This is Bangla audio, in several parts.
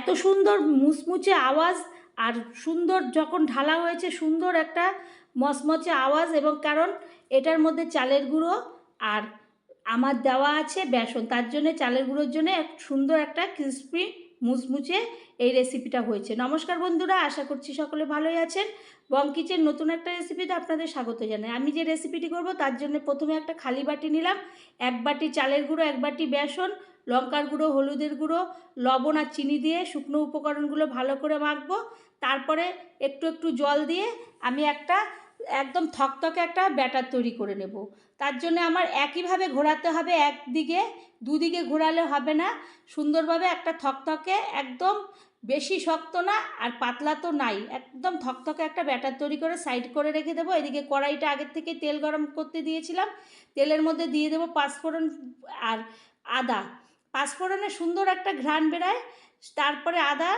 এত সুন্দর মুচমুচে আওয়াজ আর সুন্দর যখন ঢালা হয়েছে, সুন্দর একটা মচমচে আওয়াজ এবং কারণ এটার মধ্যে চালের গুঁড়ো আর আমার দেওয়া আছে বেসন। তার জন্য, চালের গুঁড়োর জন্য এক সুন্দর একটা ক্রিসপি মুচমুচে এই রেসিপিটা হয়েছে। নমস্কার বন্ধুরা, আশা করছি সকলে ভালোই আছেন। বং কিচেন নতুন একটা রেসিপিতে আপনাদের স্বাগত জানাই। আমি যে রেসিপিটি করব, তার জন্য প্রথমে একটা খালি বাটি নিলাম, এক বাটি চালের গুঁড়ো, এক বাটি বেসন লঙ্কার গুঁড়ো, হলুদের গুঁড়ো, লবণ আর চিনি দিয়ে শুকনো উপকরণগুলো ভালো করে মাখবো। তারপরে একটু একটু জল দিয়ে আমি একটা একদম থকথকে একটা ব্যাটার তৈরি করে নেব। তার জন্য আমার একইভাবে ঘোরাতে হবে, একদিকে, দুদিকে ঘোরালে হবে না। সুন্দরভাবে একটা থকথকে, একদম বেশি শক্ত না আর পাতলা তো নাই। একদম থকথকে একটা ব্যাটার তৈরি করে সাইড করে রেখে দেবো। এদিকে কড়াইটা আগের থেকে তেল গরম করতে দিয়েছিলাম। তেলের মধ্যে দিয়ে দেবো পাঁচফোড়ন আর আদা। পাঁচফোড়নে সুন্দর একটা ঘ্রাণ বেরায়, তারপরে আদা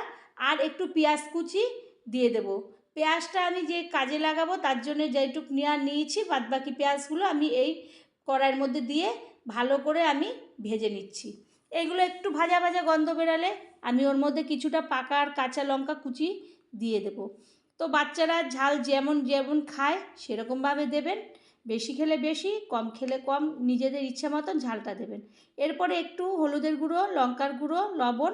আর একটু পেঁয়াজ কুচি দিয়ে দেবো। পেঁয়াজটা আমি যে কাজে লাগাবো তার জন্য যেটুক নেওয়া নিয়েছি, বাদবাকি পেঁয়াজগুলো আমি এই কড়াইয়ের মধ্যে দিয়ে ভালো করে আমি ভেজে নিচ্ছি। এইগুলো একটু ভাজা ভাজা গন্ধ বেরালে আমি ওর মধ্যে কিছুটা পাকা আর কাঁচা লঙ্কা কুচি দিয়ে দেব। তো বাচ্চারা ঝাল যেমন যেমন খায় সেরকমভাবে দেবেন। বেশি খেলে বেশি, কম খেলে কম, নিজেদের ইচ্ছা মতন ঝালটা দেবেন। এরপরে একটু হলুদের গুঁড়ো, লঙ্কার গুঁড়ো, লবণ,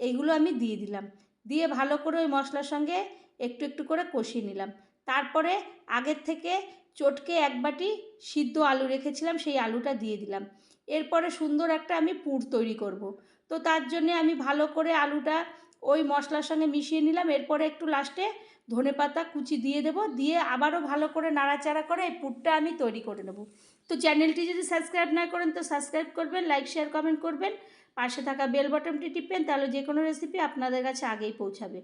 এইগুলো আমি দিয়ে দিলাম। দিয়ে ভালো করে ওই মশলার সঙ্গে একটু একটু করে কষিয়ে নিলাম। তারপরে আগের থেকে চটকে এক বাটি সিদ্ধ আলু রেখেছিলাম, সেই আলুটা দিয়ে দিলাম। এরপরে সুন্দর একটা আমি পুর তৈরি করব। তো তার জন্যে আমি ভালো করে আলুটা ওই মশলার সঙ্গে মিশিয়ে নিলাম, এরপরে একটু লাস্টে ধনে পাতা কুচি দিয়ে দেবো, দিয়ে আবারও ভালো করে নাড়াচাড়া করে এই পুরটা আমি তৈরি করে নেব। তো চ্যানেলটি যদি সাবস্ক্রাইব না করেন তো সাবস্ক্রাইব করবেন লাইক শেয়ার কমেন্ট করবেন, পাশে থাকা বেল বটনটি টিপবেন, তাহলে যে কোনো রেসিপি আপনাদের কাছে আগেই পৌঁছাবে।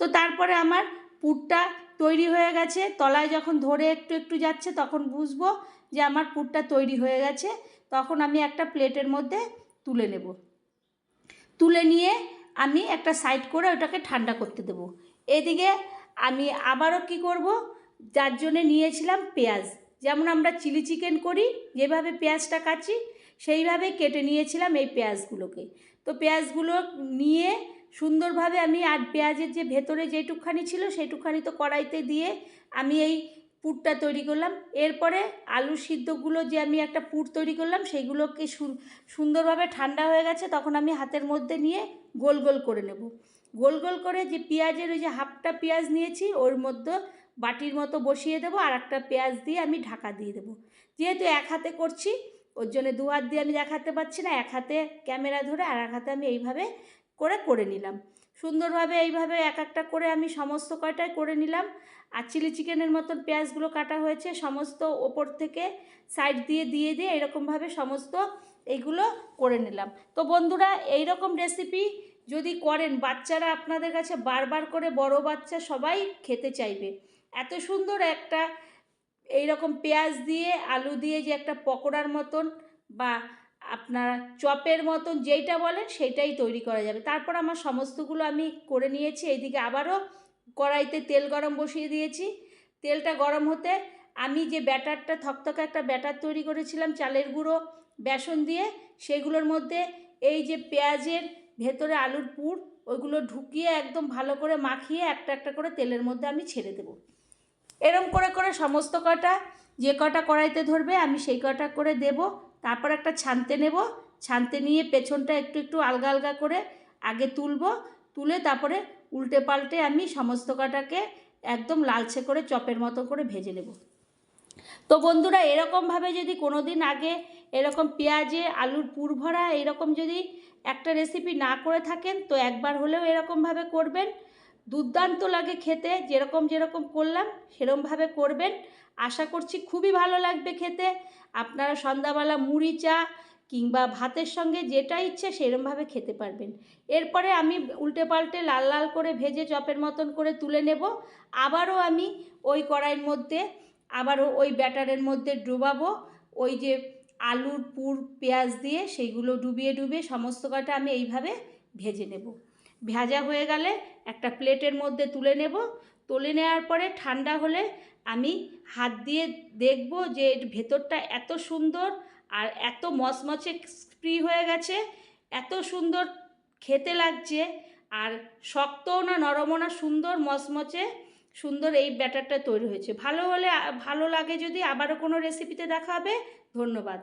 তো তারপরে আমার পুরটা তৈরি হয়ে গেছে, তলায় যখন ধরে একটু একটু যাচ্ছে তখন বুঝব যে আমার পুরটা তৈরি হয়ে গেছে, তখন আমি একটা প্লেটের মধ্যে তুলে নেব। তুলে নিয়ে আমি একটা সাইড করে ওটাকে ঠান্ডা করতে দেবো। এদিকে আমি আবারও কি করব? যার জন্যে নিয়েছিলাম পেঁয়াজ। যেমন আমরা চিলি চিকেন করি, যেভাবে পেঁয়াজটা কাচি সেইভাবে কেটে নিয়েছিলাম এই পেঁয়াজগুলোকে। তো পেঁয়াজগুলো নিয়ে সুন্দরভাবে আমি আর পেঁয়াজের যে ভেতরে যেটুকখানি ছিল সেইটুকখানি তো কড়াইতে দিয়ে আমি এই পুরটা তৈরি করলাম। এরপরে আলু সিদ্ধগুলো যে আমি একটা পুর তৈরি করলাম সেইগুলোকে সুন্দরভাবে ঠান্ডা হয়ে গেছে, তখন আমি হাতের মধ্যে নিয়ে গোল গোল করে নেব। গোল গোল করে যে পেঁয়াজের ওই যে হাফটা পেঁয়াজ নিয়েছি, ওর মধ্যে বাটির মতো বসিয়ে দেবো, আর একটা পেঁয়াজ দিয়ে আমি ঢাকা দিয়ে দেবো। যেহেতু এক হাতে করছি, ওর জন্য দু হাত দিয়ে আমি দেখাতে পারছি না, এক হাতে ক্যামেরা ধরে আর এক হাতে আমি এইভাবে করে করে নিলাম। সুন্দরভাবে এইভাবে এক একটা করে আমি সমস্ত কয়টাই করে নিলাম। আর চিলি চিকেনের মতন পেঁয়াজগুলো কাটা হয়েছে, সমস্ত ওপর থেকে সাইড দিয়ে দিয়ে দিয়ে এরকমভাবে সমস্ত এইগুলো করে নিলাম। তো বন্ধুরা এই রকম রেসিপি যদি করেন, বাচ্চারা আপনাদের কাছে বারবার করে বড় বাচ্চা সবাই খেতে চাইবে। এত সুন্দর একটা এই রকম পেঁয়াজ দিয়ে, আলু দিয়ে যে একটা পকোড়ার মতন বা আপনার চপের মতন যেইটা বলেন সেইটাই তৈরি করা যাবে। তারপর আমার সমস্তগুলো আমি করে নিয়েছি। এইদিকে আবারও কড়াইতে তেল গরম বসিয়ে দিয়েছি। তেলটা গরম হতে আমি যে ব্যাটারটা, থকথকে একটা ব্যাটার তৈরি করেছিলাম, চালের গুঁড়ো, বেসন দিয়ে সেগুলোর মধ্যে এই যে পেঁয়াজের ভেতরে আলুর পুর, ওইগুলো ঢুকিয়ে একদম ভালো করে মাখিয়ে একটা একটা করে তেলের মধ্যে আমি ছেড়ে দেবো। এরম করে করে সমস্ত কটা, যে কটা কড়াইতে ধরবে আমি সেই কটা করে দেব। তারপর একটা ছানতে নেব। ছানতে নিয়ে পেছনটা একটু একটু আলগা আলগা করে আগে তুলব। তুলে তারপরে উল্টে পাল্টে আমি সমস্ত কাটাকে একদম লালচে করে চপের মতো করে ভেজে নেব। তো বন্ধুরা, এরকমভাবে যদি কোনো দিন আগে এরকম পেঁয়াজে, আলুর পুর ভরা এরকম যদি একটা রেসিপি না করে থাকেন, তো একবার হলেও এরকমভাবে করবেন। দুর্দান্ত লাগে খেতে, যেরকম যেরকম করলাম সেরমভাবে করবেন। আশা করছি খুবই ভালো লাগবে খেতে। আপনারা সন্ধ্যাবেলা মুড়ি চা কিংবা ভাতের সঙ্গে যেটা ইচ্ছে সেরমভাবে খেতে পারবেন। এরপরে আমি উল্টে পাল্টে লাল লাল করে ভেজে চপের মতন করে তুলে নেব। আবারও আমি ওই কড়াইয়ের মধ্যে, আবারও ওই ব্যাটারের মধ্যে ডুবাবো। ওই যে আলুর পুর, পেঁয়াজ দিয়ে সেইগুলো ডুবিয়ে ডুবিয়ে সমস্ত কটা আমি এইভাবে ভেজে নেব। ভাজা হয়ে গেলে একটা প্লেটের মধ্যে তুলে নেব। তুলে নেওয়ার পরে ঠান্ডা হলে আমি হাত দিয়ে দেখব যে এর ভেতরটা এত সুন্দর আর এত মচমচে স্প্রি হয়ে গেছে, এত সুন্দর খেতে লাগছে আর শক্তও না, নরমও না, সুন্দর মচমচে সুন্দর এই ব্যাটারটা তৈরি হয়েছে। ভালো হলে, ভালো লাগে যদি আবারও কোনো রেসিপিতে দেখাবে ধন্যবাদ।